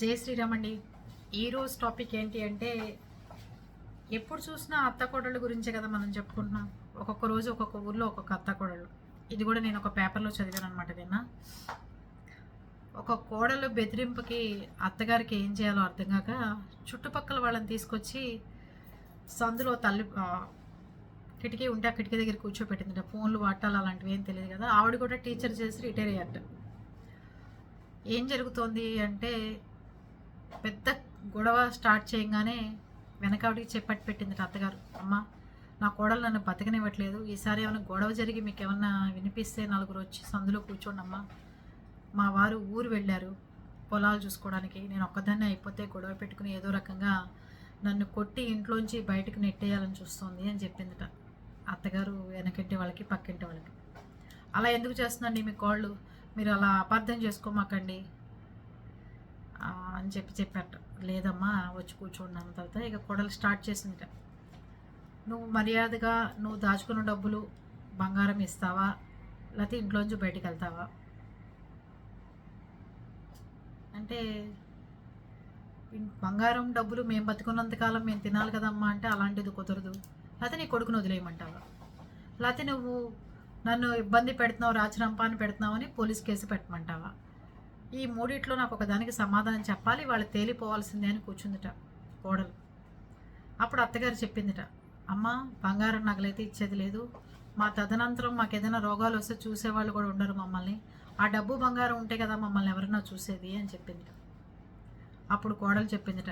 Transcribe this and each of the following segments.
జై శ్రీరామ్ అండి ఈరోజు టాపిక్ ఏంటి అంటే ఎప్పుడు చూసినా అత్త కోడళ్ళ గురించే కదా మనం చెప్పుకుంటున్నాం. ఒక్కొక్క రోజు ఒక్కొక్క ఊర్లో ఒక్కొక్క అత్త కోడళ్ళు. ఇది కూడా నేను ఒక పేపర్లో చదివాను అనమాట నిన్న ఒక కోడలు బెదిరింపుకి అత్తగారికి ఏం చేయాలో అర్థం కాక చుట్టుపక్కల వాళ్ళని తీసుకొచ్చి సందులో తల్లి కిటికీ ఉంటే ఆ కిటికీ దగ్గర కూర్చోపెట్టింది ఫోన్లు వాటాలు అలాంటివి ఏం తెలియదు కదా. ఆవిడ కూడా టీచర్ చేసి రిటైర్ అయ్యారట. ఏం జరుగుతోంది అంటే పెద్ద గొడవ స్టార్ట్ చేయగానే వెనకావిడికి చెప్పట్టు పెట్టింది అత్తగారు అమ్మ నా కోడలు నన్ను బతకనివ్వట్లేదు. ఈసారి ఏమైనా గొడవ జరిగి మీకు ఏమన్నా వినిపిస్తే నలుగురు వచ్చి సందులో కూర్చోండి అమ్మ మా వారు ఊరు వెళ్ళారు పొలాలు చూసుకోవడానికి. నేను ఒక్కదాన్నే అయిపోతే గొడవ పెట్టుకుని ఏదో రకంగా నన్ను కొట్టి ఇంట్లోంచి బయటకు నెట్టేయాలని చూస్తుంది అని చెప్పిందిట అత్తగారు వెనకింటి వాళ్ళకి పక్కింటి వాళ్ళకి. అలా ఎందుకు చేస్తుందండి మీ కోళ్ళు? మీరు అలా అపార్థం చేసుకోమాకండి. అని చెప్పి చెప్పాట లేదమ్మా వచ్చి కూర్చోండి అన్న తర్వాత ఇక కొడలు స్టార్ట్ చేసిందిట. నువ్వు మర్యాదగా నువ్వు దాచుకున్న డబ్బులు బంగారం ఇస్తావా? లేకపోతే ఇంట్లోంచి బయటికి వెళ్తావా? అంటే బంగారం డబ్బులు మేము బతుకున్నంతకాలం మేము తినాలి కదమ్మా అంటే అలాంటిది కుదరదు. లేకపోతే నీ కొడుకును వదిలేయమంటావా? లేకపోతే నువ్వు నన్ను ఇబ్బంది పెడుతున్నావు రాచరంపాన్ని పెడుతున్నావు అని పోలీస్ కేసు పెట్టమంటావా? ఈ మూడిట్లో నాకు ఒకదానికి సమాధానం చెప్పాలి వాళ్ళు తేలిపోవాల్సిందే అని కూర్చుందిట కోడలు. అప్పుడు అత్తగారు చెప్పిందిట అమ్మ బంగారం నగలైతే ఇచ్చేది లేదు. మా తదనంతరం మాకు ఏదైనా రోగాలు వస్తే చూసేవాళ్ళు కూడా ఉండరు మమ్మల్ని. ఆ డబ్బు బంగారం ఉంటే కదా మమ్మల్ని ఎవరైనా చూసేది అని చెప్పిందిట. అప్పుడు కోడలు చెప్పిందిట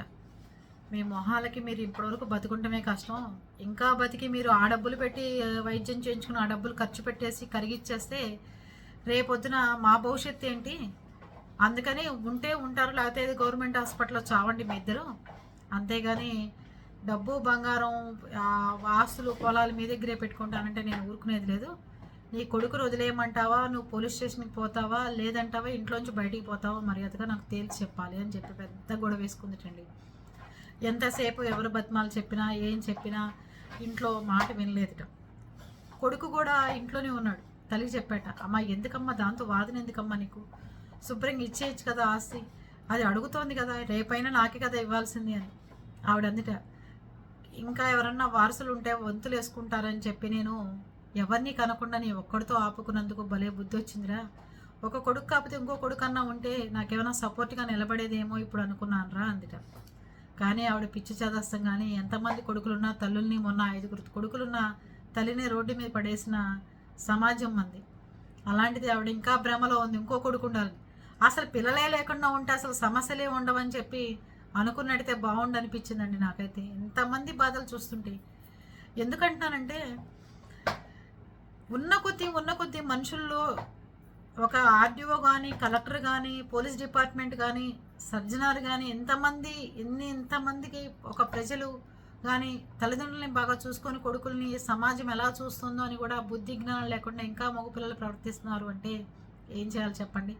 మీ మొహాలకి మీరు ఇప్పటివరకు బతుకుంటమే కష్టం. ఇంకా బతికి మీరు ఆ డబ్బులు పెట్టి వైద్యం చేయించుకుని ఆ డబ్బులు ఖర్చు పెట్టేసి కరిగిచ్చేస్తే రేపొద్దున మా భవిష్యత్తు ఏంటి? అందుకని ఉంటే ఉంటారు లేకపోతే ఏదో గవర్నమెంట్ హాస్పిటల్లో చావండి మీ ఇద్దరు. అంతేగాని డబ్బు బంగారం ఆస్తులు పొలాలు మీ దగ్గరే పెట్టుకుంటానంటే నేను ఊరుకునేది లేదు. నీ కొడుకు వదిలేయమంటావా నువ్వు పోలీస్ స్టేషన్కి పోతావా? లేదంటావా? ఇంట్లోంచి బయటికి పోతావా? మర్యాదగా నాకు తేల్చి చెప్పాలి అని చెప్పి పెద్ద గొడవ వేసుకుందిటండి. ఎంతసేపు ఎవరు బతిమాలు చెప్పినా ఏం చెప్పినా ఇంట్లో మాట వినలేదుట. కొడుకు కూడా ఇంట్లోనే ఉన్నాడు తల్లి చెప్పాట అమ్మ ఎందుకమ్మా? దాంతో వాదన ఎందుకమ్మా నీకు? శుభ్రంగా ఇచ్చేయచ్చు కదా ఆస్తి. అది అడుగుతోంది కదా రేపైనా నాకే కదా ఇవ్వాల్సింది అని. ఆవిడ అందుట ఇంకా ఎవరన్నా వారసులు ఉంటే వంతులు వేసుకుంటారని చెప్పి నేను ఎవరిని కనకుండా నీ ఒక్కడితో ఆపుకున్నందుకు భలే బుద్ధి వచ్చిందిరా ఒక కొడుకు కాకపోతే ఇంకో కొడుకు అన్నా ఉంటే నాకేమైనా సపోర్ట్గా నిలబడేదేమో ఇప్పుడు అనుకున్నాను రా అందుట. కానీ ఆవిడ పిచ్చి చదస్తం కానీ ఎంతమంది కొడుకులున్నా తల్లుల్ని మొన్న ఐదుగురు కొడుకులున్నా తల్లిని రోడ్డు మీద పడేసిన సమాజం మంది. అలాంటిది ఆవిడ ఇంకా భ్రమలో ఉంది ఇంకో కొడుకు ఉండాలి అసలు పిల్లలే లేకుండా ఉంటే అసలు సమస్యలే ఉండవని చెప్పి అనుకున్నట్టయితే బాగుండు అనిపించిందండి నాకైతే. ఇంతమంది బాధలు చూస్తుంటే. ఎందుకంటున్నానంటే ఉన్న కొద్దీ ఉన్న కొద్దీ మనుషుల్లో ఒక ఆర్డీఓ కానీ కలెక్టర్ కానీ పోలీస్ డిపార్ట్మెంట్ కానీ సర్జనర్ కానీ ఎంతమంది ఎన్ని ఎంతమందికి ఒక ప్రజలు కానీ తల్లిదండ్రులని బాగా చూసుకొని కొడుకుల్ని సమాజం ఎలా చూస్తుందో అని కూడా బుద్ధి జ్ఞానం లేకుండా ఇంకా మగపిల్లలు ప్రవర్తిస్తున్నారు అంటే ఏం చేయాలి చెప్పండి?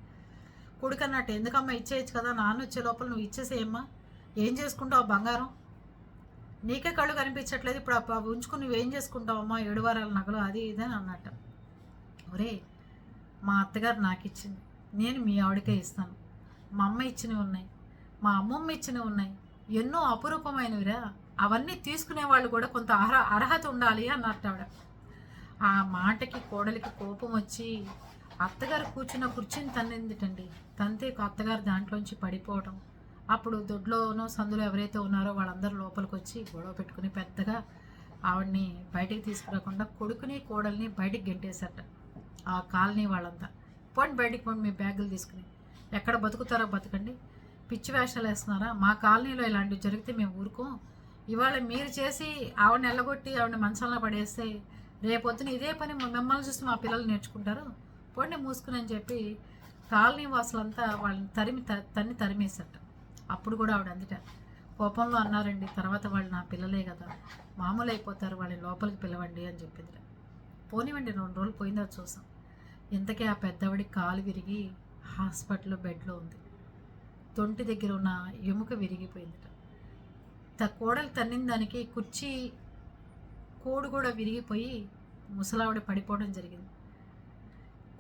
కొడుకు అన్నట్టు ఎందుకమ్మా ఇచ్చేయచ్చు కదా? నాన్న వచ్చే లోపల నువ్వు ఇచ్చేసేయమ్మా ఏం చేసుకుంటావు బంగారం? నీకే కళ్ళు కనిపించట్లేదు. ఇప్పుడు అప్ప- అవి ఉంచుకుని నువ్వేం చేసుకుంటావమ్మా ఏడు వారాల నగలు అది ఇది అని అన్నట్టు. ఒరే మా అత్తగారు నాకు ఇచ్చింది. నేను మీ ఆవిడకే ఇస్తాను. మా అమ్మ ఇచ్చినవి ఉన్నాయి. మా అమ్మమ్మ ఇచ్చినవి ఉన్నాయి. ఎన్నో అపురూపమైనవిరా. అవన్నీ తీసుకునే వాళ్ళు కూడా కొంత అర్హ అర్హత ఉండాలి అన్నట్టు ఆవిడ. ఆ మాటకి కోడలికి కోపం వచ్చి అత్తగారు కూర్చున్న కుర్చీని తన్నిందిటండి తంతే అత్తగారు దాంట్లోంచి పడిపోవడం అప్పుడు దొడ్లోనో సందులో ఎవరైతే ఉన్నారో వాళ్ళందరూ లోపలికి వచ్చి గొడవ పెట్టుకుని పెద్దగా ఆవిడ్ని బయటికి తీసుకురాకుండా కొడుకుని కోడల్ని బయటికి గెంటేశారట. ఆ కాలనీ వాళ్ళంతా. పోండి బయటికి పోండి మీ బ్యాగులు తీసుకుని. ఎక్కడ బతుకుతారో బతకండి. పిచ్చి వేషాలు వేస్తున్నారా? మా కాలనీలో ఇలాంటివి జరిగితే మేము ఊరుకోం. ఇవాళ మీరు చేసి ఆవిడని ఎల్లగొట్టి ఆవిడని మంచంలో పడేస్తే రేపొద్దున ఇదే పని మిమ్మల్ని చూసి మా పిల్లలు నేర్చుకుంటారు. పొండి మూసుకుని అని చెప్పి కాలనీ వాసులంతా వాళ్ళని తరిమి త- తన్ని తరిమేసట అప్పుడు కూడా ఆవిడ అందుట కోపంలో అన్నారండి తర్వాత వాళ్ళు నా పిల్లలే కదా మామూలు అయిపోతారు వాళ్ళని లోపలికి పిలవండి అని చెప్పిందిట. పోనివ్వండి రెండు రోజులు పోయిందా చూసాం. ఇంతకీ ఆ పెద్దవాడి కాలు విరిగి హాస్పిటల్లో బెడ్లో ఉంది. తొంటి దగ్గర ఉన్న ఎముక విరిగిపోయిందిట. త కోడలు తన్నిన దానికి కుర్చీ కోడు కూడా విరిగిపోయి ముసలావిడ పడిపోవడం జరిగింది.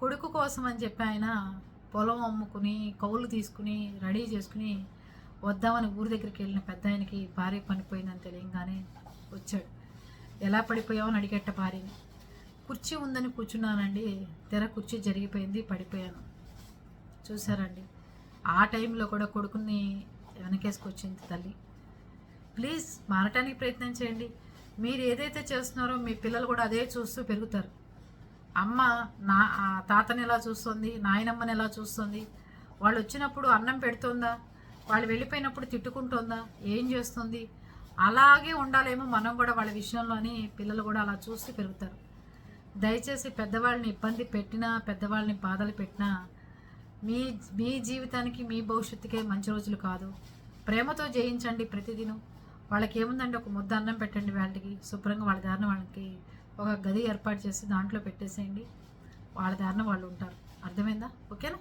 కొడుకు కోసం అని చెప్పి ఆయన పొలం అమ్ముకుని కౌలు తీసుకుని రెడీ చేసుకుని వద్దామని ఊరి దగ్గరికి వెళ్ళిన పెద్ద ఆయనకి భార్య పనిపోయిందని తెలియంగానే వచ్చాడు. ఎలా పడిపోయావు? అని అడిగేట భార్యని. కుర్చీ ఉందని కూర్చున్నానండి. తెర కుర్చీ జరిగిపోయింది పడిపోయాను. చూసారండి ఆ టైంలో కూడా కొడుకుని వెనకేసుకొచ్చింది తల్లి. ప్లీజ్ మారటానికి ప్రయత్నం చేయండి. మీరు ఏదైతే చేస్తున్నారో మీ పిల్లలు కూడా అదే చూస్తూ పెరుగుతారు. అమ్మ నా తాతని ఎలా చూస్తుంది? నాయనమ్మని ఎలా చూస్తుంది? వాళ్ళు వచ్చినప్పుడు అన్నం పెడుతుందా? వాళ్ళు వెళ్ళిపోయినప్పుడు తిట్టుకుంటుందా? ఏం చేస్తుంది? అలాగే ఉండాలేమో మనం కూడా వాళ్ళ విషయంలోని పిల్లలు కూడా అలా చూసి పెరుగుతారు. దయచేసి పెద్దవాళ్ళని ఇబ్బంది పెట్టినా పెద్దవాళ్ళని బాధలు పెట్టినా మీ మీ జీవితానికి మీ భవిష్యత్తుకే మంచి రోజులు కాదు. ప్రేమతో జయించండి ప్రతిదినం. వాళ్ళకి ఏముందండి ఒక ముద్ద అన్నం పెట్టండి వాళ్ళకి. శుభ్రంగా వాళ్ళ దారిన వాళ్ళకి ఒక గది ఏర్పాటు చేసి దాంట్లో పెట్టేసేయండి. వాళ్ళ దారిన వాళ్ళు ఉంటారు. అర్థమైందా? ఓకేనా?